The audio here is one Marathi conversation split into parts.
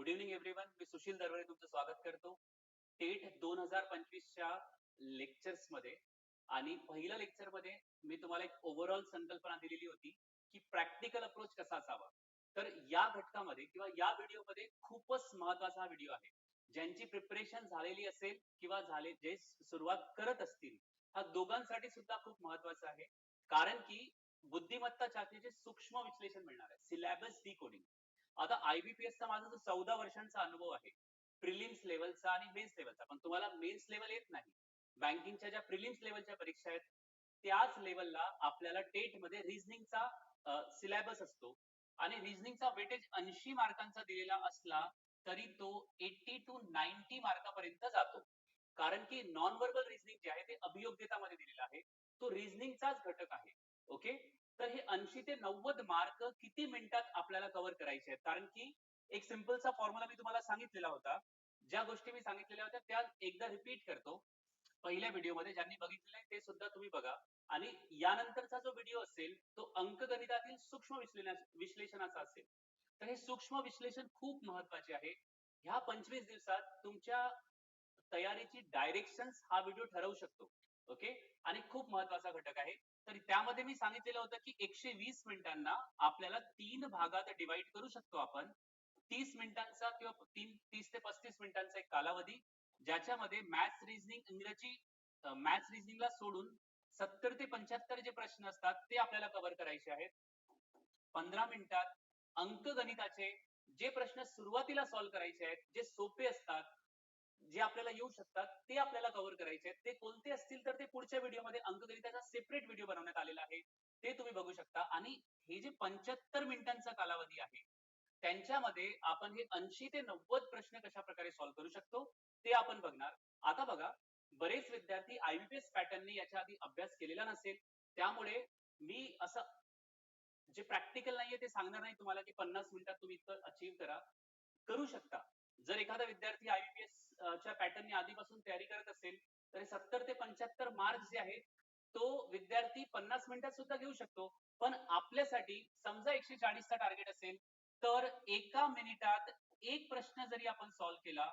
गुड इव्हनिंग एव्हरीवन मी सुशील दरवळे तुमचं स्वागत करतो. टेट दोन हजार पंचवीसच्या लेक्चर्समध्ये आणि पहिल्या लेक्चरमध्ये मी तुम्हाला एक ओव्हरऑल संकल्पना दिलेली होती की प्रॅक्टिकल अप्रोच कसा असावा. तर या घटकामध्ये किंवा या व्हिडिओमध्ये खूपच महत्त्वाचा हा व्हिडिओ आहे. ज्यांची प्रिपरेशन झालेली असेल किंवा झाले जे सुरुवात करत असतील हा दोघांसाठी सुद्धा खूप महत्त्वाचा आहे. कारण की बुद्धिमत्ता चाचणीचे सूक्ष्म विश्लेषण मिळणार आहे. सिलॅबस डी कोडिंग आता आयबीपीएसचा माझा जो चौदा वर्षांचा अनुभव आहे प्रिलिम्स लेवलचा आणि मेन्स लेवलचा पण तुम्हाला मेन्स लेवल येत नाही. बँकिंगच्या ज्या प्रिलिम्स लेवलच्या परीक्षा आहेत त्याच लेवलला आपल्याला टेटमध्ये रिझनिंगचा सिलेबस असतो. आणि रिझनिंगचा वेटेज ऐंशी मार्कांचा दिलेला असला तरी तो एट्टी टू नाईन्टी मार्कापर्यंत जातो. कारण की नॉन वर्बल रिझनिंग जे आहे ते अभियोग्यतामध्ये दिलेलं आहे. तो रिझनिंगचाच घटक आहे. ओके तर हे ऐंशी ते नव्वद मार्क किती मिनिटात आपल्याला कव्हर करायचे आहेत? कारण की एक सिम्पलचा फॉर्म्युला मी तुम्हाला सांगितलेला होता. ज्या गोष्टी मी सांगितलेल्या होत्या त्या एकदा रिपीट करतो. पहिल्या व्हिडिओमध्ये ज्यांनी बघितलेलं आहे ते सुद्धा तुम्ही बघा. आणि यानंतरचा जो व्हिडिओ असेल तो अंकगणितातील सूक्ष्म विश्लेषणाचा असेल. तर हे सूक्ष्म विश्लेषण खूप महत्त्वाचे आहे. ह्या पंचवीस दिवसात तुमच्या तयारीची डायरेक्शन हा व्हिडिओ ठरवू शकतो. ओके आणि खूप महत्त्वाचा घटक आहे. तर त्यामध्ये मी सांगितलेलं होतं की एकशे वीस मिनिटांना आपल्याला तीन भागात डिवाइड करू शकतो आपण. तीस मिनिटांचा किंवा तीन तीस ते पस्तीस मिनिटांचा एक कालावधी ज्याच्यामध्ये मॅथ्स रिझनिंग इंग्रजी मॅथ्स रिझनिंगला सोडून सत्तर ते पंच्याहत्तर जे प्रश्न असतात ते आपल्याला कव्हर करायचे आहेत. पंधरा मिनिटात अंकगणिताचे जे प्रश्न सुरुवातीला सॉल्व्ह करायचे आहेत जे सोपे असतात जे आपल्याला येऊ शकतात ते आपल्याला कव्हर करायचे आहेत. ते कोणते असतील तर ते पुढच्या व्हिडिओमध्ये अंकगणिताचा सेपरेट व्हिडिओ बनवण्यात आलेला आहे. ते तुम्ही बघू शकता. आणि हे जे पंच्याहत्तर मिनिटांचा कालावधी आहे त्यांच्यामध्ये आपण हे ऐंशी ते नव्वद प्रश्न कशा प्रकारे सॉल्व्ह करू शकतो ते आपण बघणार. आता बघा बरेच विद्यार्थी आयबीपीएस पॅटर्नने याच्या आधी अभ्यास केलेला नसेल. त्यामुळे मी असं जे प्रॅक्टिकल नाहीये ते सांगणार नाही तुम्हाला की पन्नास मिनिटात तुम्ही इतकं अचीव्ह करा. करू शकता. जर एखादा विद्यार्थी आयबीपीएस च्या पॅटर्नने आधीपासून तयारी करत असेल तर सत्तर ते पंच्याहत्तर मार्क्स जे आहेत तो विद्यार्थी पन्नास मिनिटात सुद्धा घेऊ शकतो. पण आपल्यासाठी समजा एकशे चाळीसचा टार्गेट असेल तर एका मिनिटात एक प्रश्न जरी आपण सॉल्व्ह केला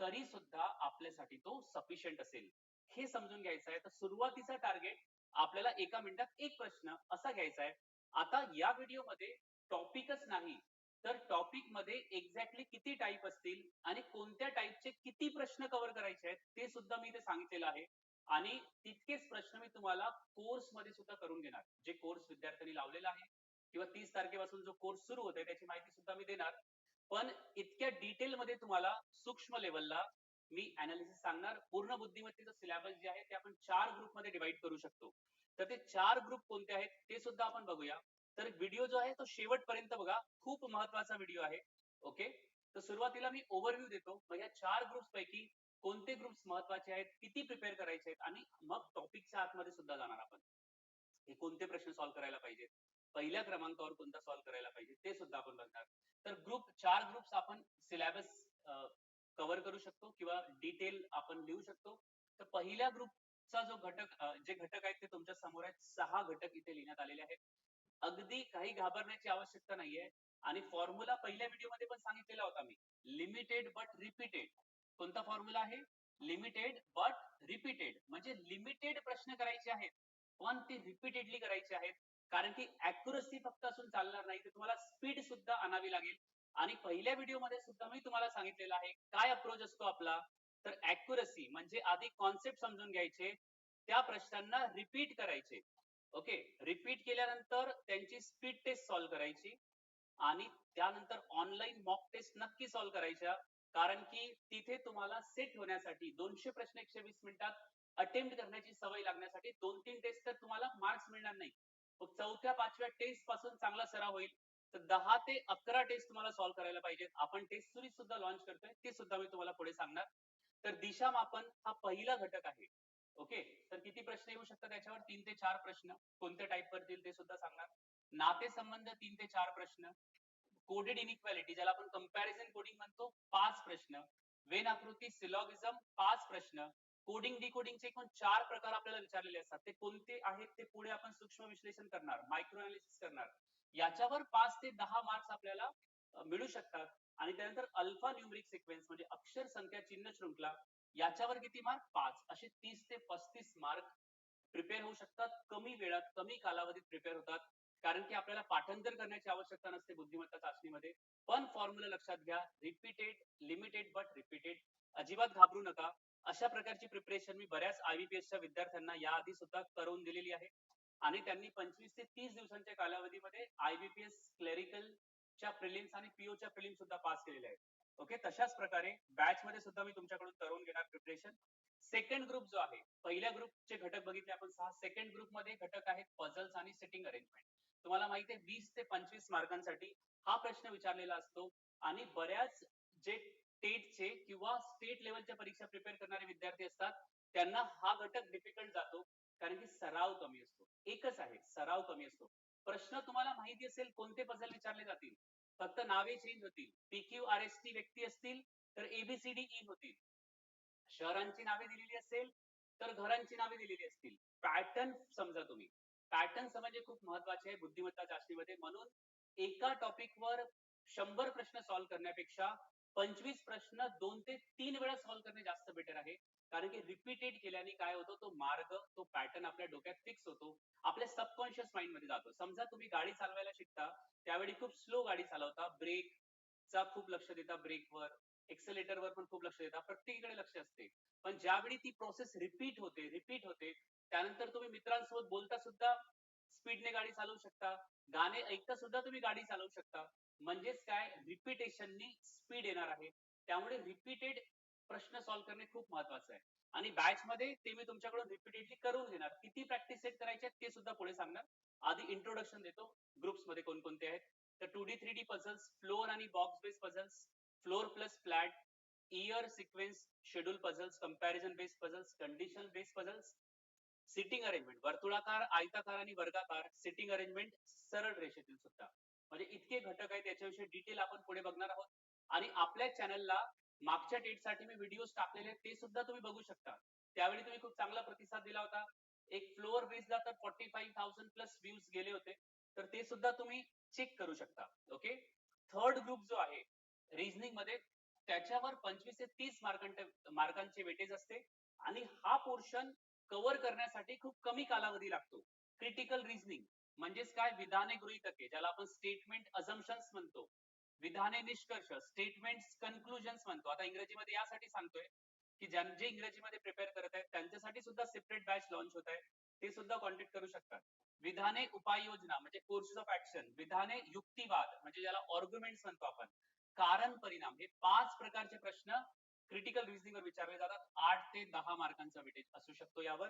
तरी सुद्धा आपल्यासाठी तो सफिशियंट असेल. हे समजून घ्यायचं आहे. तर सुरुवातीचा टार्गेट आपल्याला एका मिनिटात एक प्रश्न असा घ्यायचा आहे. आता या व्हिडिओमध्ये टॉपिकच नाही तर टॉपिकमध्ये एक्झॅक्टली किती टाईप असतील आणि कोणत्या टाईपचे किती प्रश्न कव्हर करायचे आहेत ते सुद्धा मी इथे सांगितलेलं आहे. आणि तितकेच प्रश्न मी तुम्हाला कोर्समध्ये सुद्धा करून घेणार जे कोर्स विद्यार्थ्यांनी लावलेला आहे किंवा तीस तारखेपासून जो कोर्स सुरू होतोय त्याची माहिती सुद्धा मी देणार. पण इतक्या डिटेल मध्ये तुम्हाला सूक्ष्म लेवलला मी अनालिसिस सांगणार. पूर्ण बुद्धिमत्तेचं सिलेबस जे आहे ते आपण चार ग्रुपमध्ये डिवाइड करू शकतो. तर ते चार ग्रुप कोणते आहेत ते सुद्धा आपण बघूया. तर व्हिडिओ जो आहे तो शेवटपर्यंत बघा. खूप महत्त्वाचा व्हिडिओ आहे. ओके तर सुरुवातीला मी ओव्हरव्ह्यू देतो. मग या चार ग्रुप्स पैकी कोणते ग्रुप्स महत्त्वाचे आहेत किती प्रिपेअर करायचे आहेत आणि मग टॉपिकच्या आतमध्ये सुद्धा जाणार आपण. हे कोणते प्रश्न सॉल्व्ह करायला पाहिजेत? पहिल्या क्रमांकावर कोणता सॉल्व्ह करायला पाहिजे ते सुद्धा आपण बघणार. तर ग्रुप चार ग्रुप्स आपण सिलेबस कव्हर करू शकतो किंवा डिटेल आपण लिहू शकतो. तर पहिल्या ग्रुपचा जो घटक जे घटक आहेत ते तुमच्यासमोर आहेत. सहा घटक इथे लिहिण्यात आलेले आहेत. अगदी काही घाबरण्याची आवश्यकता नाहीये. आणि फॉर्म्युला पहिल्या व्हिडिओमध्ये पण सांगितलेला होता मी. लिमिटेड बट रिपीटेड कोणता फॉर्म्युला आहे? लिमिटेड बट रिपीटेड म्हणजे लिमिटेड प्रश्न करायचे आहेत. पण ते रिपीटेडली करायचे आहेत. कारण की अॅक्युरसी फक्त असून चालणार नाही. तर तुम्हाला स्पीड सुद्धा आणावी लागेल. आणि पहिल्या व्हिडिओमध्ये सुद्धा मी तुम्हाला सांगितलेलं आहे काय अप्रोच असतो आपला? तर अॅक्युरसी म्हणजे आधी कॉन्सेप्ट समजून घ्यायचे. त्या प्रश्नांना रिपीट करायचे. ओके रिपीट केल्यानंतर त्यांची स्पीड टेस्ट सॉल्व्ह करायची. आणि त्यानंतर ऑनलाईन मॉक टेस्ट नक्की सॉल्व्ह करायच्या. कारण की तिथे तुम्हाला सेट होण्यासाठी दोनशे प्रश्न एकशे वीस मिनिटात अटेम्प्ट करण्याची सवय लागण्यासाठी दोन तीन टेस्ट तर तुम्हाला मार्क्स मिळणार नाही. मग चौथ्या पाचव्या टेस्टपासून चांगला सराव होईल. तर दहा ते अकरा टेस्ट तुम्हाला सॉल्व्ह करायला पाहिजेत. आपण टेस्ट सिरीज सुद्धा लॉन्च करतोय ते सुद्धा मी तुम्हाला पुढे सांगणार. तर दिशा मापन हा पहिला घटक आहे. ओके? तर किती प्रश्न येऊ शकतात त्याच्यावर तीन ते चार प्रश्न. कोणत्या टाईप वरतील ते सुद्धा सांगणार. नाते संबंध तीन ते चार प्रश्न. कोडेड इनइक्वॅलिटी ज्याला आपण कंपॅरिझन कोडिंग म्हणतो पाच प्रश्न. वेन आकृती सिलॉगिझम पाच प्रश्न. कोडिंग डिकोडिंगचे एकूण चार प्रकार आपल्याला विचारलेले असतात. ते कोणते आहेत ते पुढे आपण सूक्ष्म विश्लेषण करणार मायक्रो अनालिसिस करणार. याच्यावर पाच ते दहा मार्क्स आपल्याला मिळू शकतात. आणि त्यानंतर अल्फा न्यूमरिक सिक्वेन्स म्हणजे अक्षर संख्या चिन्ह शृंखला याच्यावर किती मार्क पाच. असे तीस ते पस्तीस मार्क प्रिपेअर होऊ शकतात. कमी वेळात कमी कालावधीत प्रिपेअर होतात. कारण की आपल्याला पाठांतर करण्याची आवश्यकता नसते बुद्धिमत्ता चाचणीमध्ये. पण फॉर्म्युला लक्षात घ्या. रिपीटेड लिमिटेड बट रिपीटेड अजिबात घाबरू नका. अशा प्रकारची प्रिपरेशन मी बऱ्याच आयबीपीएसच्या च्या विद्यार्थ्यांना याआधी सुद्धा करून दिलेली आहे. आणि त्यांनी पंचवीस ते तीस दिवसांच्या कालावधीमध्ये आयबीपीएस क्लेरिकल च्या प्रिलिम्स आणि पीओ च्या प्रिलिम्स सुद्धा पास केलेले आहेत. ओके तशाच प्रकारे बॅच मध्ये सुद्धा मी तुमच्याकडून करून घेणार प्रिपरेशन सेकंड ग्रुप जो आहे पहिल्या ग्रुपचे घटक बघितले आपण सहा. सेकंड ग्रुपमध्ये घटक आहेत पझल्स आणि सिटिंग अरेंजमेंट तुम्हाला माहिती आहे वीस ते पंचवीस मार्कांसाठी हा प्रश्न विचारलेला असतो आणि बऱ्याच जे टेटचे किंवा स्टेट लेवलच्या परीक्षा प्रिपेअर करणारे विद्यार्थी असतात त्यांना हा घटक डिफिकल्ट जातो कारण की सराव कमी असतो. एकच आहे सराव कमी असतो. प्रश्न तुम्हाला माहिती असेल कोणते पझल विचारले जातील? फक्त नावे चेंज होतील. पीक्यू आर एस टी व्यक्ती असतील तर एबीसीडी ई होतील. शहरांची नावे दिलेली असेल तर घरांची नावे दिलेली असतील. पॅटर्न समजा तुम्ही. पॅटर्न समजणे खूप महत्त्वाचे आहे बुद्धिमत्ता चाचणीमध्ये म्हणून एका टॉपिक वर शंभर प्रश्न सॉल्व्ह करण्यापेक्षा पंचवीस प्रश्न दोन ते तीन वेळा सॉल्व्ह करणे जास्त बेटर आहे. कारण की रिपीटेड केल्याने काय होतं तो मार्ग तो पॅटर्न आपल्या डोक्यात फिक्स होतो. आपल्या सबकॉन्शियस माइंडमध्ये जातो. समजा तुम्ही गाडी चालवायला शिकता त्यावेळी खूप स्लो गाडी चालवता. ब्रेक चा खूप लक्ष देता ब्रेकवर एक्सेलेटर वर पण खूप लक्ष देता. प्रत्येकीकडे लक्ष असते. पण ज्यावेळी ती प्रोसेस रिपीट होते रिपीट होते त्यानंतर तुम्ही मित्रांसोबत बोलता सुद्धा स्पीडने गाडी चालवू शकता. गाणे ऐकता सुद्धा तुम्ही गाडी चालवू शकता. म्हणजेच काय? रिपिटेशननी स्पीड येणार आहे. त्यामुळे रिपीटेड प्रश्न सॉल्व्ह करणे खूप महत्वाचं आहे. आणि बॅच मध्ये ते मी तुमच्याकडून रिपीटेडली करून घेणार. किती प्रॅक्टिस सेट करायचे ते सुद्धा पुढे सांगणार. आधी इंट्रोडक्शन देतो. ग्रुप्समध्ये कोणकोणते आहेत? तर two D three D puzzles floor आणि box base puzzles floor plus flat year sequence schedule puzzles comparison base puzzles condition base puzzles seating arrangement वर्तुळाकार आयताकार आणि वर्गाकार सिटिंग अरेंजमेंट सरळ रेषेतील सुद्धा. म्हणजे इतके घटक आहेत त्याच्याविषयी डिटेल आपण पुढे बघणार आहोत. आणि आपल्या चॅनलला मागच्या डेटसाठी मी व्हिडिओज टाकलेले ते सुद्धा तुम्ही बघू शकता. त्यावेळी तुम्ही खूप चांगला प्रतिसाद दिला होता. एक फ्लोअर बेसला तर forty five thousand plus views गेले होते. तर ते सुद्धा तुम्ही चेक करू शकता ओके थर्ड ग्रुप जो आहे रिझनिंगमध्ये त्याच्यावर पंचवीस ते तीस मार्कांचे मार्कांचे वेटेज असते. आणि हा पोर्शन कव्हर करण्यासाठी खूप कमी कालावधी लागतो. क्रिटिकल रिझनिंग म्हणजेच काय? विधाने गृहितके ज्याला आपण स्टेटमेंट अझम्पन्स म्हणतो. विधाने निष्कर्ष स्टेटमेंट कन्क्लुजन म्हणतो. आता इंग्रजीमध्ये यासाठी सांगतोय की जे इंग्रजीमध्ये प्रिपेअर करत आहेत त्यांच्यासाठी सुद्धा सेपरेट बॅच लॉन्च होत आहे. ते सुद्धा कॉन्टॅक्ट करू शकतात. विधाने उपाययोजना म्हणजे कोर्सेस ऑफ ऍक्शन विधाने युक्तिवाद म्हणजे ज्याला ऑर्ग्युमेंट्स म्हणतो आपण. कारण परिणाम हे पाच प्रकारचे प्रश्न क्रिटिकल रिझनिंग वर विचारले जातात. आठ ते दहा मार्कांचा वेटेज असू शकतो यावर.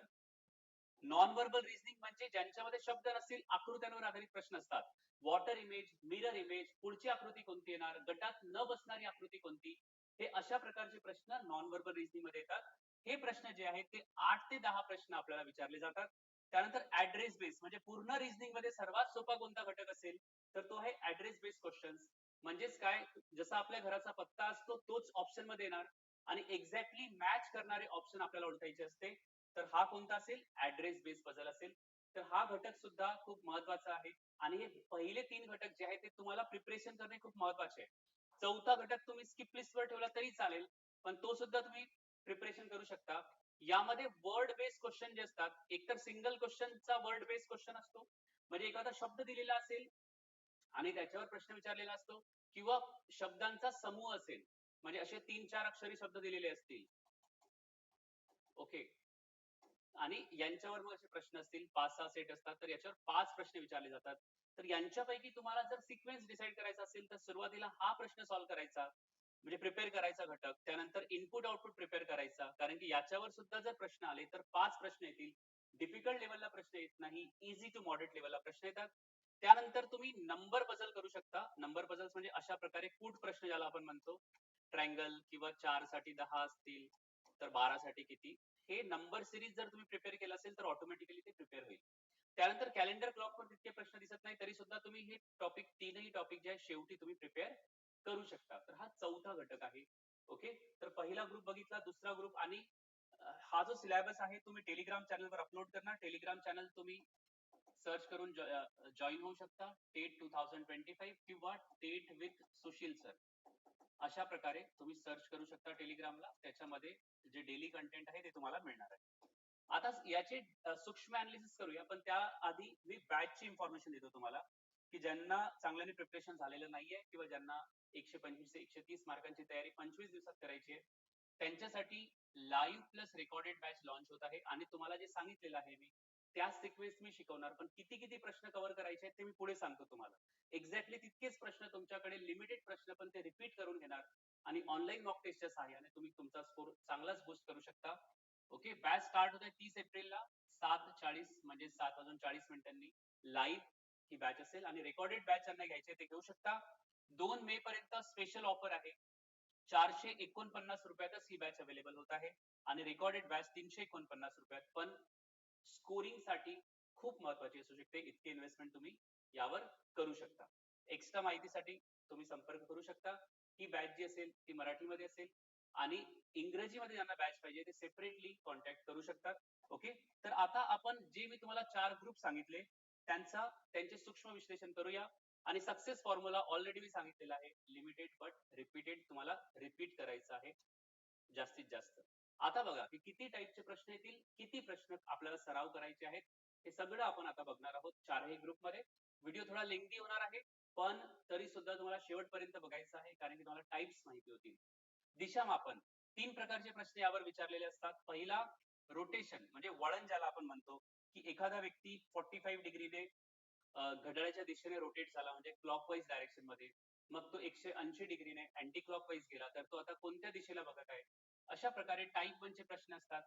नॉन वर्बल रिझनिंग म्हणजे ज्यांच्यामध्ये शब्द नसतील आकृत्यांवर आधारित प्रश्न असतात. वॉटर इमेज मिरर इमेज पुढची आकृती कोणती येणार? गटात न बसणारी आकृती कोणती? हे अशा प्रकारचे प्रश्न नॉन वर्बल रिझनिंगमध्ये येतात. हे प्रश्न जे आहेत ते आठ ते दहा प्रश्न आपल्याला विचारले जातात. त्यानंतर ऍड्रेस बेस म्हणजे पूर्ण रिझनिंगमध्ये सर्वात सोपा कोणता घटक असेल तर तो आहे ऍड्रेस बेस क्वेश्चन म्हणजेच काय? जसा आपल्या घराचा पत्ता असतो तोच ऑप्शनमध्ये येणार. आणि एक्झॅक्टली मॅच करणारे ऑप्शन आपल्याला ओळखायचे असते. तर हा कोणता असेल? ऍड्रेस बेस पझल असेल. तर हा घटक सुद्धा खूप महत्त्वाचा आहे. आणि हे पहिले तीन घटक जे आहेत ते तुम्हाला प्रिपरेशन करणे खूप महत्त्वाचे आहे. चौथा घटक तुम्ही स्किप लिस्ट वर ठेवला तरी चालेल पण तो सुद्धा तुम्ही प्रिपरेशन करू शकता. यामध्ये वर्ड बेस्ड क्वेश्चन जे असतात एकतर सिंगल क्वेश्चनचा वर्ड बेस्ड क्वेश्चन असतो. म्हणजे एखादा शब्द दिलेला असेल आणि त्याच्यावर प्रश्न विचारलेला असतो किंवा शब्दांचा समूह असेल. म्हणजे असे तीन चार अक्षरी शब्द दिलेले असतील. ओके आणि यांच्यावर मग असे प्रश्न असतील पाच सहा सेट असतात तर याच्यावर पाच प्रश्न विचारले जातात. तर यांच्यापैकी तुम्हाला जर सिक्वेन्स डिसाईड करायचा असेल तर सुरुवातीला हा प्रश्न सॉल्व्ह करायचा म्हणजे प्रिपेअर करायचा घटक. त्यानंतर इनपुट आउटपुट प्रिपेअर करायचा. कारण की याच्यावर सुद्धा जर प्रश्न आले तर पाच प्रश्न येतील. डिफिकल्ट लेवलला प्रश्न येत नाही इझी टू मॉडरेट लेवलला प्रश्न येतात. त्यानंतर तुम्ही नंबर बदल करू शकता. नंबर बदल म्हणजे अशा प्रकारे कूट प्रश्न ज्याला आपण म्हणतो. ट्रँगल किंवा चारसाठी दहा असतील तर बारा साठी किती? हे नंबर सिरीज जर तुम्ही प्रिपेअर केलं असेल तर ऑटोमॅटिकली ते प्रिपेअर होईल. त्यानंतर कॅलेंडर क्लॉक वर तितके प्रश्न दिसत नाही तरी सुद्धा तुम्ही हे टॉपिक तीनही टॉपिक जे आहे शेवटी तुम्ही प्रिपेअर करू शकता. तर हा चौथा घटक आहे. ओके तर पहिला ग्रुप बघितला दुसरा ग्रुप आणि हा जो सिलेबस आहे तुम्ही टेलिग्राम चॅनलवर अपलोड करणार. टेलिग्राम चॅनल तुम्ही सर्च करून जॉईन होऊ शकता. TET two thousand twenty five किंवा टेट विथ सुशील सर अशा प्रकारे तुम्ही सर्च करू शकता टेलिग्रामला त्याच्यामध्ये जे डेली कंटेंट आहे ते तुम्हाला मिळणार आहे. आता याचे सूक्ष्म अनालिसिस करूया. पण त्याआधी मी बॅचची इन्फॉर्मेशन देतो तुम्हाला. की ज्यांना चांगल्याने प्रिपरेशन झालेलं नाहीये किंवा ज्यांना एकशे पंचवीस ते एकशे तीस मार्कांची तयारी पंचवीस दिवसात करायची आहे त्यांच्यासाठी live plus recorded batch launch होत आहे. आणि तुम्हाला जे सांगितलेलं आहे मी त्या सिक्वेन्स मी शिकवणार पण किती किती प्रश्न कव्हर करायचे आहेत ते मी पुढे सांगतो तुम्हाला. एक्झॅक्टली तितकेच प्रश्न तुमच्याकडे लिमिटेड प्रश्न पण ते रिपीट करून घेणार आणि ऑनलाईन मॉक टेस्टच्या सहाय्याने तुम्ही तुमचा स्कोर चांगलाच बूस्ट करू शकता. ओके बॅच स्टार्ट होत आहे तीस एप्रिलला. सात चाळीस म्हणजे सात वाजून चाळीस मिनिटांनी लाईव्ह ही बॅच असेल आणि रेकॉर्डेड बॅच ज्यांना घ्यायचे ते घेऊ शकता. दोन मे पर्यंत स्पेशल ऑफर आहे. चारशे एकोणपन्नास रुपयातच ही बॅच अवेलेबल होत आहे आणि रेकॉर्डेड बॅच तीनशे एकोणपन्नास रुपयात. पण स्कोरिंगसाठी खूप महत्वाची असू शकते. इतके इन्व्हेस्टमेंट तुम्ही यावर करू शकता. एक्स्ट्रा माहितीसाठी तुम्ही संपर्क करू शकता. ही बॅच जी असेल ती मराठीमध्ये असेल आणि इंग्रजीमध्ये ज्यांना बॅच पाहिजे ते सेपरेटली कॉन्टॅक्ट करू शकतात. ओके तर आता आपण जे मी तुम्हाला चार ग्रुप सांगितले त्यांचा त्यांचे सूक्ष्म विश्लेषण करूया. आणि सक्सेस फॉर्म्युला ऑलरेडी मी सांगितलेला आहे. लिमिटेड बट रिपीटेड तुम्हाला रिपीट करायचं आहे. जास्तीत जास्त. आता बघा की किती टाईपचे प्रश्न येतील किती प्रश्न आपल्याला सराव करायचे आहेत हे सगळं आपण आता बघणार आहोत चारही ग्रुपमध्ये. व्हिडिओ थोडा लेंदी होणार आहे पण तरी सुद्धा तुम्हाला शेवटपर्यंत बघायचं आहे कारण की तुम्हाला टाईप्स माहिती होतील. दिशा मापन तीन प्रकारचे प्रश्न यावर विचारलेले असतात. पहिला रोटेशन म्हणजे वळण ज्याला आपण म्हणतो की एखादा व्यक्ती फॉर्टी फाईव्ह डिग्रीने घड्याळाच्या दिशेने रोटेट झाला म्हणजे क्लॉकवाईज डायरेक्शनमध्ये. मग तो एकशे ऐंशी डिग्रीने अँटी क्लॉकवाईज गेला तर तो आता कोणत्या दिशेला बघत आहे? अशा प्रकारे टाईप वन चे प्रश्न असतात.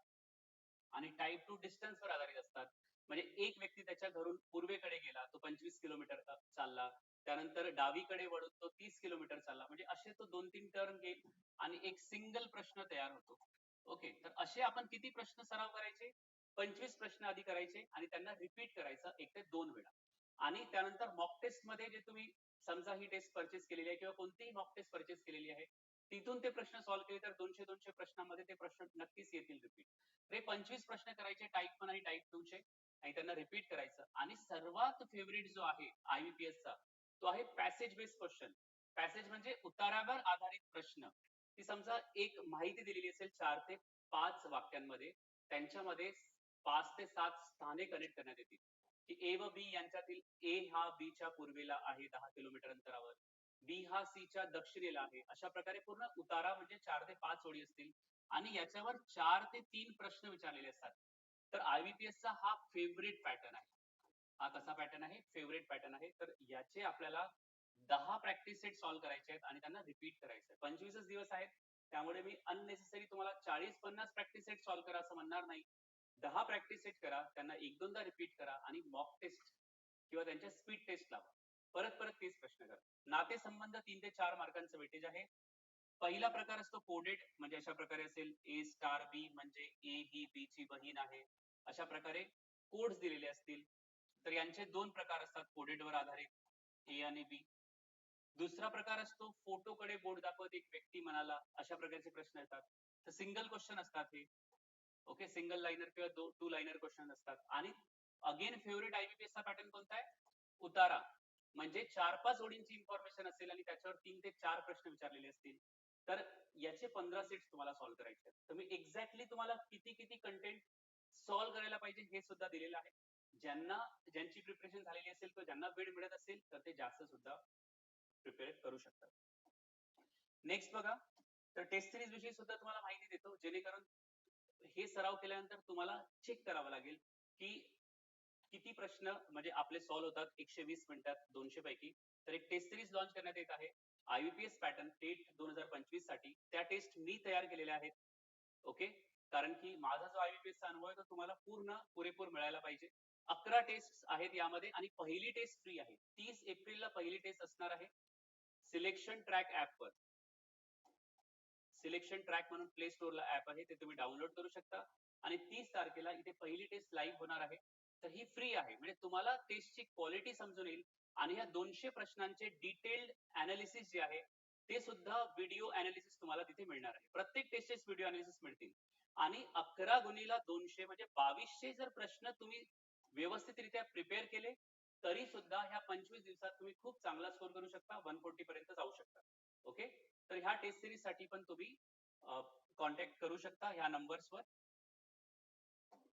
आणि टाईप टू डिस्टन्सवर आधारित असतात. म्हणजे एक व्यक्ती त्याच्या घरून पूर्वेकडे गेला तो पंचवीस किलोमीटर चालला. त्यानंतर डावीकडे वळून तो तीस किलोमीटर चालला. म्हणजे असे तो दोन तीन टर्न घेईल आणि एक सिंगल प्रश्न तयार होतो. ओके तर असे आपण किती प्रश्न सराव करायचे? पंचवीस प्रश्न आधी करायचे आणि त्यांना रिपीट करायचं एक ते दोन वेळा. आणि त्यानंतर मॉक टेस्टमध्ये जे तुम्ही समजा ही टेस्ट परचेस केलेली आहे किंवा कोणतीही मॉक टेस्ट परचेस केलेली आहे तिथून ते प्रश्न सॉल्व्ह केले तर दोनशे दोनशे प्रश्नामध्ये ते प्रश्न नक्कीच येतील रिपीट हे पंचवीस प्रश्न करायचे टाईप वन आणि टाईप टू चे आणि त्यांना रिपीट करायचं. आणि सर्वात फेवरेट जो आहे आयबीपीएसचा तो आहे पॅसेज बेस्ड क्वेश्चन पॅसेज म्हणजे उतारावर आधारित प्रश्न. ती समजा एक माहिती दिलेली असेल चार ते पाच वाक्यांमध्ये त्यांच्यामध्ये पाच ते सात स्थाने कनेक्ट करण्यात येतील. की ए व बी यांच्यातील ए हा बी च्या पूर्वेला आहे दहा किलोमीटर अंतरावर. बी हा सी च्या दक्षिणेला आहे. अशा प्रकारे पूर्ण उतारा म्हणजे चार ते पाच ओळी असतील. आणि याच्यावर चार ते तीन प्रश्न विचारलेले असतात. तर आयबीपीएसचा हा फेवरेट पॅटर्न आहे. हा कसा पॅटर्न आहे? फेवरेट पॅटर्न आहे. तर याचे आपल्याला दहा प्रॅक्टिस सेट सॉल्व्ह करायचे आहेत आणि त्यांना रिपीट करायचे पंचवीसच दिवस आहेत. त्यामुळे मी अननेसेसरी तुम्हाला चाळीस पन्नास प्रॅक्टिस सेट सॉल्व्ह करा असं म्हणणार नाही. दहा प्रॅक्टिस सेट करा त्यांना एक दोनदा रिपीट करा आणि मॉक टेस्ट किंवा त्यांच्या स्पीड टेस्ट लावा. परत परत तेच प्रश्न करा. नातेसंबंध तीन ते चार मार्कांचं वेटेज आहे. पहिला प्रकार असतो कोडेड म्हणजे अशा प्रकारे असेल ए स्टार बी म्हणजे ए ही बी ची बहीण आहे. अशा प्रकारे कोड्स दिलेले असतील. तर यांचे दोन प्रकार असतात कोडेड वर आधारित ए आणि बी दुसरा प्रकार असतो फोटोकडे बोर्ड दाखवत एक व्यक्ती म्हणाला अशा प्रकारचे प्रश्न येतात. तर सिंगल क्वेश्चन असतात हे. ओके सिंगल लाईनर किंवा टू लाईनर क्वेश्चन असतात. आणि अगेन फेवरेट आयबीपीएसचा पॅटर्न कोणता आहे? उतारा. म्हणजे चार पाच ओळींची इन्फॉर्मेशन असेल आणि त्याच्यावर तीन ते चार प्रश्न विचारलेले असतील तर याचे पंधरा सेट्स तुम्हाला सॉल्व्ह करायचे आहेत. तर मी एक्झॅक्टली तुम्हाला किती किती कंटेंट सॉल्व्ह करायला पाहिजे हे सुद्धा दिलेलं आहे. ज्यांना ज्यांची प्रिपरेशन झालेली असेल किंवा ज्यांना वेळ मिळत असेल तर ते जास्त सुद्धा प्रिपेअर करू शकतात. नेक्स्ट बघा तर टेस्ट सिरीज विषयी सुद्धा तुम्हाला माहिती देतो. जेणेकरून हे सराव केल्यानंतर तुम्हाला चेक करावं लागेल की किती प्रश्न म्हणजे आपले सॉल्व्ह होतात? एकशे वीस मिनिटात दोनशे पैकी तर एक टेस्ट सिरीज लॉन्च करण्यात येत आहे. आयबीपीएस पॅटर्न टेट दोन हजार पंचवीससाठी. त्या टेस्ट मी तयार केलेल्या आहेत. ओके कारण की माझा जो आयबीपीएस चा अनुभव आहे तो तुम्हाला पूर्ण पुरेपूर मिळायला पाहिजे. अकरा टेस्ट आहेत यामध्ये आणि पहिली टेस्ट फ्री आहे. तीस एप्रिलला पहिली टेस्ट असणार आहे. सिलेक्शन ट्रॅक ऍप वर. सिलेक्शन ट्रॅक म्हणून प्ले स्टोअरला ऍप आहे. ते तुम्ही डाउनलोड करू शकता. आणि तीस तारखेला इथे पहिली टेस्ट लाईव्ह होणार आहे. तर ही फ्री आहे. म्हणजे तुम्हाला टेस्टची क्वालिटी समजून येईल. आणि या दोनशे प्रश्नांचे डिटेल्ड अनालिसिस जे आहे ते सुद्धा व्हिडिओ अनालिसिस तुम्हाला तिथे मिळणार आहे. प्रत्येक टेस्टचे व्हिडिओ अनालिसिस मिळतील. आणि अकरा गुणीला दोनशे म्हणजे बावीसशे जर प्रश्न तुम्ही व्यवस्थितरित्या प्रिपेअर केले तरी सुद्धा ह्या पंचवीस दिवसात तुम्ही खूप चांगला स्कोर करू शकता. वन फोर्टी पर्यंत जाऊ शकता. ओके तर ह्या टेस्ट सिरीजसाठी पण तुम्ही कॉन्टॅक्ट करू शकता ह्या नंबर्सवर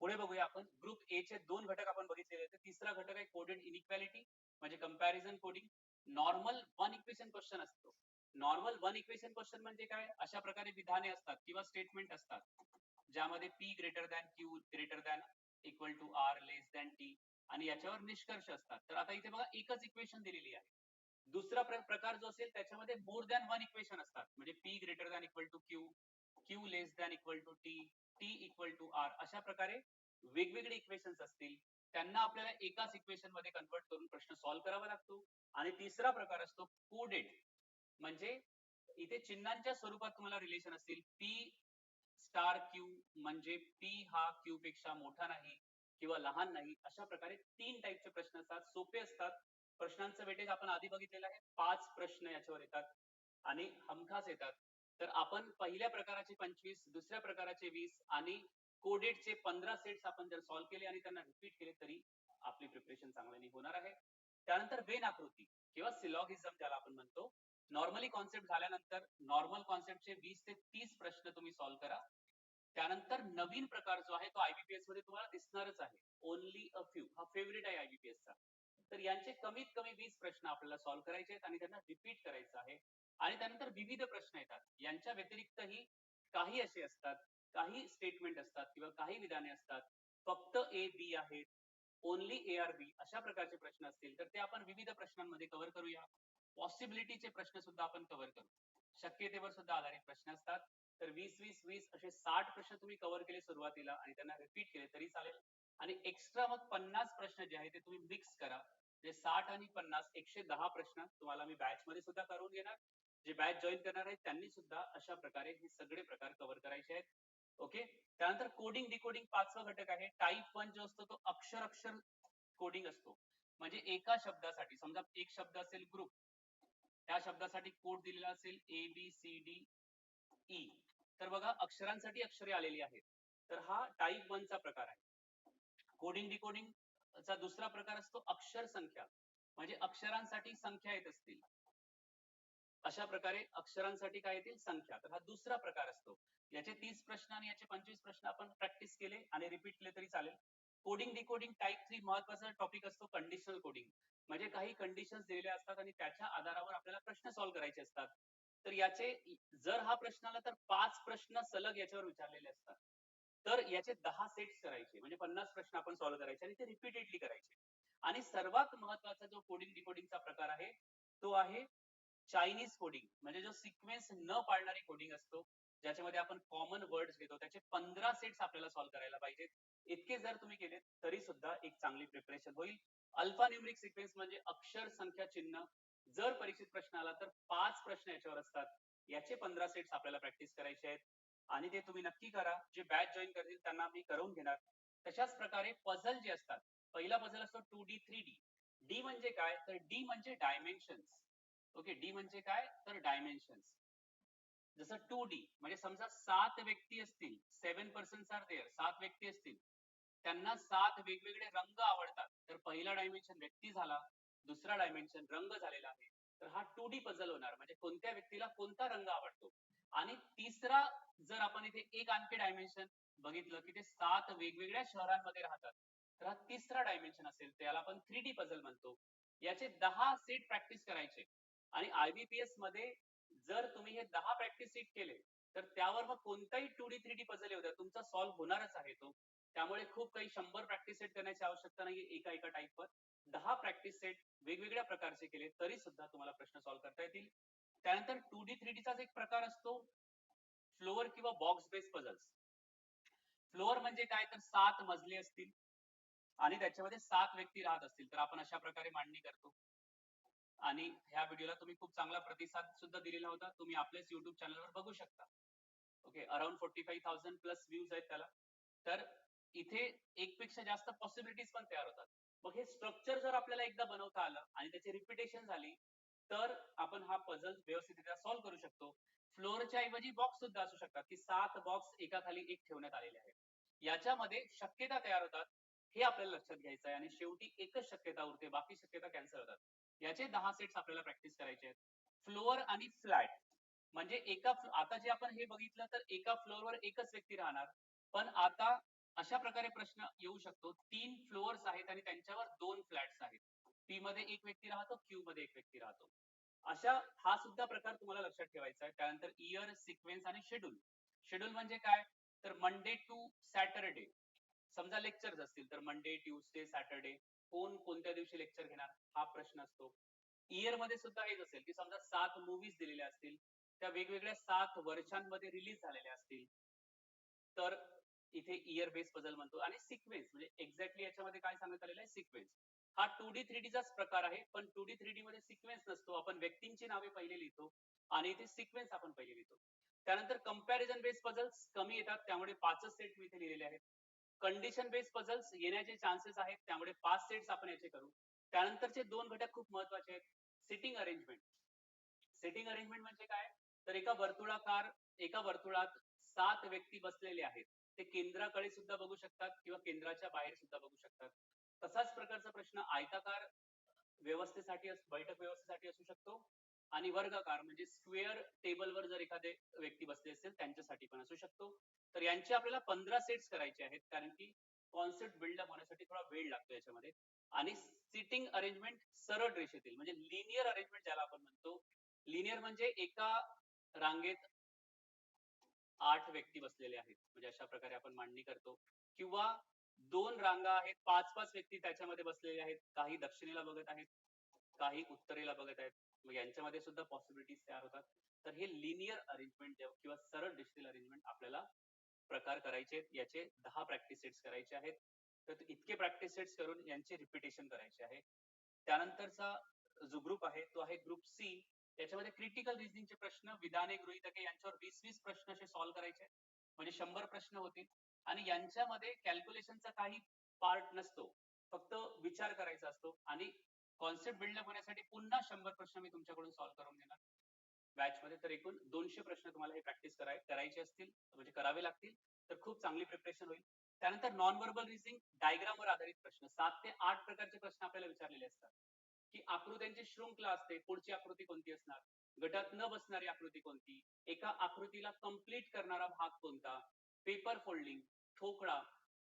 पुढे बघूया आपण. ग्रुप ए चे दोन घटक आपण बघितलेले होते. तिसरा घटक आहे कोडेड इनइक्वॅलिटी म्हणजे comparison coding normal one equation question असतो. नॉर्मल वन इक्वेशन क्वेश्चन म्हणजे काय? अशा प्रकारे विधाने असतात किंवा स्टेटमेंट असतात. ज्यामध्ये P greater than Q greater than equal to R less than T आणि याच्यावर निष्कर्ष असतात. तर आता इथे बघा एकच इक्वेशन दिलेली आहे. दुसरा प्रकार जो असेल त्याच्यामध्ये मोर दॅन वन इक्वेशन असतात. म्हणजे P greater than equal to Q Q less than equal to T T equal to R अशा प्रकारे वेगवेगळे इक्वेशन्स असतील त्यांना आपल्याला एकाच इक्वेशनमध्ये कन्वर्ट करून प्रश्न सॉल्व्ह करावा लागतो. आणि तिसरा प्रकार असतो कोडेड म्हणजे इथे चिन्हांच्या स्वरूपात तुम्हाला रिलेशन असतील. पी स्टार क्यू म्हणजे पी हा क्यू पेक्षा मोठा नाही किंवा लहान नाही अशा प्रकारे तीन टाईपचे प्रश्न असतात. सोपे असतात. प्रश्नांचं वेटेज आपण आधी बघितलेलं आहे. पाच प्रश्न याच्यावर येतात आणि हमखास येतात. तर आपण पहिल्या प्रकाराचे पंचवीस दुसऱ्या प्रकाराचे वीस आणि कोडेडचे पंधरा सेट्स आपण जर सॉल्व्ह केले आणि त्यांना रिपीट केले तरी आपली प्रिपरेशन चांगल्याने होणार आहे. त्यानंतर वेन आकृती किंवा सिलॉगिझम ज्याला आपण म्हणतो. नॉर्मली कॉन्सेप्ट झाल्यानंतर नॉर्मल कॉन्सेप्टचे वीस ते तीस प्रश्न तुम्ही सॉल्व्ह करा. त्यानंतर नवीन प्रकार जो आहे तो आयबीपीएसमध्ये तुम्हाला दिसणारच आहे. ओनली अ फ्यू हा फेवरेट आहे आयबीपीएस चा. तर यांचे कमीत कमी वीस प्रश्न आपल्याला सॉल्व्ह करायचे आहेत आणि त्यांना रिपीट करायचं आहे. आणि त्यानंतर विविध प्रश्न येतात. यांच्या व्यतिरिक्तही काही असे असतात काही स्टेटमेंट असतात किंवा काही विधाने असतात. फक्त ए बी आहेत. ओनली ए आर बी अशा प्रकारचे प्रश्न असतील तर ते आपण विविध प्रश्नांमध्ये कव्हर करूया. पॉसिबिलिटीचे प्रश्न सुद्धा आपण कव्हर करू. शक्यतेवर सुद्धा आधारित प्रश्न असतात. तर वीस वीस वीस असे साठ प्रश्न तुम्ही कव्हर केले सुरुवातीला आणि त्यांना रिपीट केले तरी चालेल. आणि एक्स्ट्रा मग पन्नास प्रश्न जे आहेत ते तुम्ही मिक्स करा. साठ आणि पन्नास एकशे दहा प्रश्न तुम्हाला मी बॅच मध्ये सुद्धा करून घेणार. जे बॅच जॉईन करणार आहेत त्यांनी सुद्धा अशा प्रकारे हे सगळे प्रकार कव्हर करायचे आहेत. ओके त्यानंतर कोडिंग डिकोडिंग पाचवा घटक आहे. टाईप वन जो असतो तो अक्षर अक्षर कोडिंग असतो. म्हणजे एका शब्दासाठी समजा एक शब्द असेल ग्रुप त्या शब्दासाठी कोड दिलेला असेल A B C D E तर बघा अक्षरांसाठी अक्षरे आलेली आहेत. तर हा टाईप वनचा प्रकार आहे. कोडिंग डिकोडिंग चा दुसरा प्रकार असतो अक्षर संख्या. म्हणजे अक्षरांसाठी संख्या येत असतील. अशा प्रकारे अक्षरांसाठी काय येतील? संख्या. तर हा दुसरा प्रकार असतो. याचे तीस प्रश्न आणि याचे पंचवीस प्रश्न आपण प्रॅक्टिस केले आणि रिपीट केले तरी चालेल. कोडिंग डिकोडिंग टाईप थ्री महत्त्वाचा टॉपिक असतो कंडिशनल कोडिंग म्हणजे काही कंडिशन दिलेल्या असतात आणि त्याच्या आधारावर आपल्याला प्रश्न सॉल्व्ह करायचे असतात. तर याचे जर हा प्रश्न आला तर पाच प्रश्न सलग याच्यावर विचारलेले असतात. तर याचे दहा सेट्स करायचे. म्हणजे पन्नास प्रश्न आपण सॉल्व्ह करायचे आणि ते रिपीटेडली करायचे. आणि सर्वात महत्त्वाचा जो कोडिंग डिकोडिंगचा प्रकार आहे तो आहे चायनीज कोडिंग म्हणजे जो सिक्वेन्स न पाळणारी कोडिंग असतो ज्याच्यामध्ये आपण कॉमन वर्ड्स घेतो त्याचे पंधरा सेट्स आपल्याला सॉल्व्ह करायला पाहिजेत. इतके जर तुम्ही केले तरी सुद्धा एक चांगली प्रिपरेशन होईल. अल्फा न्यूमरिक सिक्वेन्स म्हणजे अक्षर संख्या चिन्ह. जर परीक्षित प्रश्न आला तर पाच प्रश्न याच्यावर असतात. याचे पंधरा सेट्स आपल्याला प्रॅक्टिस करायचे आहेत. आणि ते तुम्ही नक्की करा. जे बॅच जॉईन करतील त्यांना मी करून घेणार. तशाच प्रकारे पझल जे असतात पहिला पझल असतो two D three D D म्हणजे काय? तर डी म्हणजे डायमेन्शन्स ओके डी म्हणजे काय? तर डायमेन्शन्स जसं टू डी म्हणजे समजा सात व्यक्ती असतील सेव्हन पर्सन्स आर देअर सात व्यक्ती असतील त्यांना सात वेगवेगळे रंग आवडतात. तर पहिला डायमेन्शन व्यक्ती झाला दुसरा डायमेन्शन रंग झालेला आहे. तर हा टू डी पझल होणार म्हणजे कोणत्या व्यक्तीला कोणता रंग आवडतो? आणि तिसरा जर आपण इथे एक आणखी डायमेन्शन बघितलं की ते सात वेगवेगळ्या शहरांमध्ये राहतात तर हा तिसरा डायमेन्शन असेल त्याला आपण थ्री डी पझल म्हणतो. याचे दहा सेट प्रॅक्टिस करायचे. आणि आयबीपीएसमध्ये जर तुम्ही हे दहा प्रॅक्टिस सेट केले तर त्यावर मग कोणताही two D three D puzzle येऊ द्या. तुमचा सॉल्व्ह होणारच आहे तो. त्यामुळे खूप काही शंभर प्रॅक्टिस सेट करण्याची आवश्यकता नाही एका एका टाईपवर दहा प्रॅक्टिस सेट वेगवेगळ्या प्रकारचे केले तरी सुद्धा तुम्हाला प्रश्न सॉल्व्ह करता येतील. त्यानंतर टू डी थ्री डीचाच एक प्रकार असतो फ्लोअर किंवा बॉक्स बेस पझल्स फ्लोअर म्हणजे काय? तर सात मजले असतील. आणि त्याच्यामध्ये सात व्यक्ती राहत असतील. तर आपण अशा प्रकारे मांडणी करतो. आणि ह्या व्हिडिओला तुम्ही खूप चांगला प्रतिसाद सुद्धा दिलेला होता. तुम्ही आपल्याच युट्यूब चॅनलवर बघू शकता. Okay around forty five thousand plus views आहेत त्याला. तर इथे एक पेक्षा जास्त पॉसिबिलिटीज पण तयार होतात. मग हे स्ट्रक्चर जर आपल्याला एकदा बनवता आलं आणि त्याची रिपिटेशन झाली तर आपण हा पझल व्यवस्थितरित्या सॉल्व्ह करू शकतो. फ्लोअरच्या ऐवजी बॉक्स सुद्धा असू शकतात की सात बॉक्स एका खाली एक ठेवण्यात आलेले आहेत. याच्यामध्ये शक्यता तयार होतात हे आपल्याला लक्षात घ्यायचं आहे आणि शेवटी एकच शक्यता उरते बाकी शक्यता कॅन्सल होतात. याचे दहा सेट्स आपल्याला प्रॅक्टिस करायचे आहेत. फ्लोअर आणि फ्लॅट म्हणजे एका आता जे आपण हे बघितलं तर एका फ्लोअरवर एकच व्यक्ती राहणार. पण आता अशा प्रकारे प्रश्न येऊ शकतो. तीन फ्लोअर्स आहेत आणि त्यांच्यावर दोन फ्लॅट्स आहेत. पी मध्ये एक व्यक्ती राहतो क्यू मध्ये एक व्यक्ती राहतो. अशा हा सुद्धा प्रकार तुम्हाला लक्षात ठेवायचा आहे. त्यानंतर इयर सिक्वेन्स आणि शेड्यूल शेड्यूल म्हणजे काय? तर मंडे टू सॅटरडे समजा लेक्चर्स असतील तर मंडे ट्युजडे सॅटरडे कोण कोणत्या दिवशी लेक्चर घेणार हा प्रश्न असतो. इयरमध्ये सुद्धा हेच असेल की समजा सात मूवीज दिलेल्या असतील त्या वेगवेगळ्या सात वर्षांमध्ये रिलीज झालेल्या असतील. तर इथे इयर बेस बदल म्हणतो आणि सिक्वेन्स म्हणजे एक्झॅक्टली याच्यामध्ये काय सांगण्यात आलेलं आहे? सिक्वेन्स हा टू डी थ्री डीचाच प्रकार आहे पण टू डी थ्री डी मध्ये सिक्वेन्स नसतो. आपण व्यक्तींची नावे पहिले लिहितो आणि इथे सिक्वेन्स आपण पहिले लिहितो. त्यानंतर कंपॅरिझन बेस पझल्स कमी येतात त्यामुळे पाचच सेट मी इथे लिहिलेले आहेत. कंडिशन बेस्ड पझल्स येण्याचे चान्सेस आहेत त्यामुळे पाच सेट्स आपण याचे करू. त्यानंतरचे दोन घटक खूप महत्त्वाचे आहेत. सिटिंग अरेंजमेंट सिटिंग अरेंजमेंट म्हणजे काय? तर एका वर्तुळाकार एका वर्तुळात सात व्यक्ती बसलेले आहेत. ते केंद्राकडे सुद्धा बघू शकतात किंवा केंद्राच्या बाहेर सुद्धा बघू शकतात. तसाच प्रकारचा प्रश्न आयताकार व्यवस्थेसाठी बैठक व्यवस्थेसाठी असू शकतो. आणि वर्गाकार म्हणजे स्क्वेअर टेबलवर जर एखादे व्यक्ती बसले असेल त्यांच्यासाठी पण असू शकतो. तर यांचे आपल्याला पंधरा सेट्स करायचे आहेत कारण की कॉन्सेप्ट बिल्डअप होण्यासाठी थोडा वेळ लागतो याच्यामध्ये. आणि सिटिंग अरेंजमेंट सरळ रेषेतील म्हणजे लिनियर अरेंजमेंट ज्याला आपण म्हणतो लिनियर म्हणजे एका रांगेत आठ व्यक्ती बसलेले आहेत म्हणजे अशा प्रकारे आपण मांडणी करतो. किंवा दोन रांगा आहेत पाच पाच व्यक्ती त्याच्यामध्ये बसलेले आहेत काही दक्षिणेला बघत आहेत काही उत्तरेला बघत आहेत. मग यांच्यामध्ये सुद्धा पॉसिबिलिटीज तयार होतात. तर हे लिनियर अरेंजमेंट किंवा सरळ डिजिटल अरेंजमेंट आपल्याला प्रकार करायचे आहेत. याचे दहा प्रॅक्टिस सेट्स करायचे आहेत. तर इतके प्रॅक्टिस सेट्स करून यांचे रिपिटेशन करायचे आहे. त्यानंतरचा जो ग्रुप आहे तो आहे ग्रुप सी त्याच्यामध्ये क्रिटिकल रिझनिंगचे प्रश्न विधाने गृहितके यांच्यावर वीस वीस प्रश्न असे सॉल्व्ह करायचे. म्हणजे शंभर प्रश्न होतील. आणि यांच्यामध्ये कॅल्क्युलेशनचा काही पार्ट नसतो. फक्त विचार करायचा असतो. आणि कॉन्सेप्ट बिल्डअप होण्यासाठी पुन्हा शंभर प्रश्न मी तुमच्याकडून सॉल्व्ह करून देणार. बॅच मध्ये तर एकूण दोनशे प्रश्न तुम्हाला हे प्रॅक्टिस कराय करायचे असतील म्हणजे करावे लागतील तर खूप चांगली प्रिपरेशन होईल. त्यानंतर नॉन व्हर्बल रिझिंग डायग्रामवर आधारित प्रश्न. सात ते आठ प्रकारचे प्रश्न आपल्याला विचारलेले असतात. की आकृत्यांची शृंखला असते पुढची आकृती कोणती असणार? गटात न बसणारी आकृती कोणती? एका आकृतीला कंप्लीट करणारा भाग कोणता? पेपर फोल्डिंग ठोकळा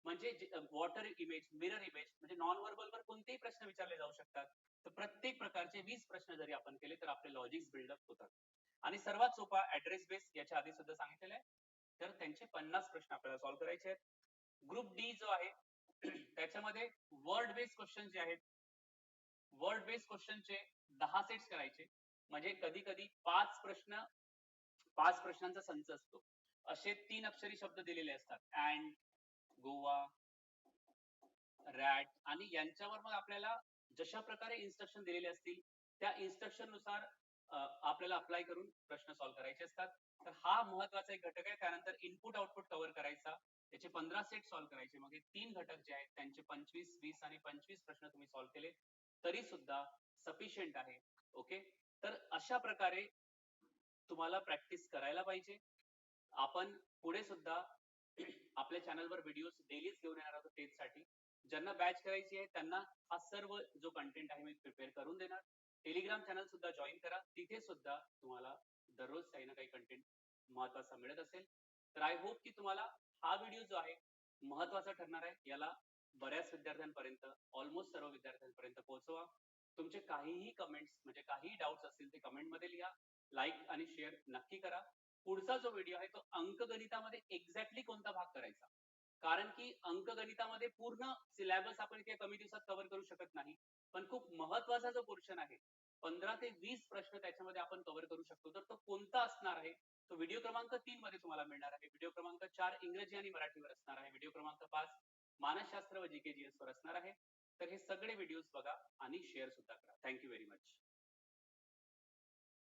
म्हणजे वॉटर इमेज मिरर इमेज म्हणजे नॉन व्हर्बल वर कोणतेही प्रश्न विचारले जाऊ शकतात. तर प्रत्येक प्रकारचे वीस प्रश्न जरी आपण केले तर आपले लॉजिक्स बिल्डअप होतात. आणि सर्वात सोपा ऍड्रेस बेस याच्या आधी सुद्धा सांगितलेलं आहे. तर त्यांचे पन्नास प्रश्न आपल्याला सॉल्व्ह करायचे आहेत. ग्रुप डी जो आहे त्याच्यामध्ये वर्ड बेस्ड क्वेश्चन जे आहेत वर्ड बेस्ड क्वेश्चनचे दहा सेट्स करायचे. म्हणजे कधी कधी पाच प्रश्न पाच प्रश्नांचा संच असतो. असे तीन अक्षरी शब्द दिलेले असतात. अँड गोवा रॅट आणि यांच्यावर मग आपल्याला जशा प्रकारे इन्स्ट्रक्शन दिलेले असतील त्या इन्स्ट्रक्शननुसार आपल्याला अप्लाय करून प्रश्न सॉल्व्ह करायचे असतात. तर हा महत्त्वाचा एक घटक आहे. त्यानंतर इनपुट आउटपुट कव्हर करायचा. त्याचे पंधरा सेट सॉल्व्ह करायचे. मग हे तीन घटक जे आहेत त्यांचे पंचवीस वीस आणि पंचवीस प्रश्न तुम्ही सॉल्व्ह केले. तरी सुद्धा सफिशियंट आहे. ओके तर अशा प्रकारे तुम्हाला प्रॅक्टिस करायला पाहिजे. आपण पुढे सुद्धा आपल्या चॅनलवर व्हिडिओ डेलीच घेऊन येणार आहोत टेस्टसाठी ज्यांना बॅच करायची आहे त्यांना हा सर्व जो कंटेंट आहे मी प्रिपेअर करून देणार. टेलिग्राम चॅनल सुद्धा जॉईन करा. तिथे सुद्धा तुम्हाला दररोज काही ना काही कंटेंट महत्त्वाचा मिळत असेल. तर आय होप की तुम्हाला हा व्हिडिओ जो आहे महत्त्वाचा ठरणार आहे. याला बऱ्याच विद्यार्थ्यांपर्यंत ऑलमोस्ट सर्व विद्यार्थ्यांपर्यंत पोहोचवा. तुमचे काहीही कमेंट्स म्हणजे काही डाऊट्स असतील ते कमेंटमध्ये लिहा. लाईक आणि शेअर नक्की करा. पुढचा जो व्हिडिओ आहे तो अंकगणितामध्ये एक्झॅक्टली कोणता भाग करायचा? कारण की अंकगणितामध्ये पूर्ण सिलेबस आपण इथे कमी दिवसात कव्हर करू शकत नाही. पण खूप महत्त्वाचा जो पोर्शन आहे पंधरा ते वीस प्रश्न त्याच्यामध्ये आपण कव्हर करू शकतो. तर तो कोणता असणार आहे? तो व्हिडिओ क्रमांक तीन मध्ये तुम्हाला मिळणार आहे. व्हिडिओ क्रमांक चार इंग्रजी आणि मराठीवर असणार आहे. व्हिडिओ क्रमांक पाच मानसशास्त्र व जीके जीएस वर असणार आहे. तर हे सगळे व्हिडिओज बघा आणि शेअर सुद्धा करा. Thank you very much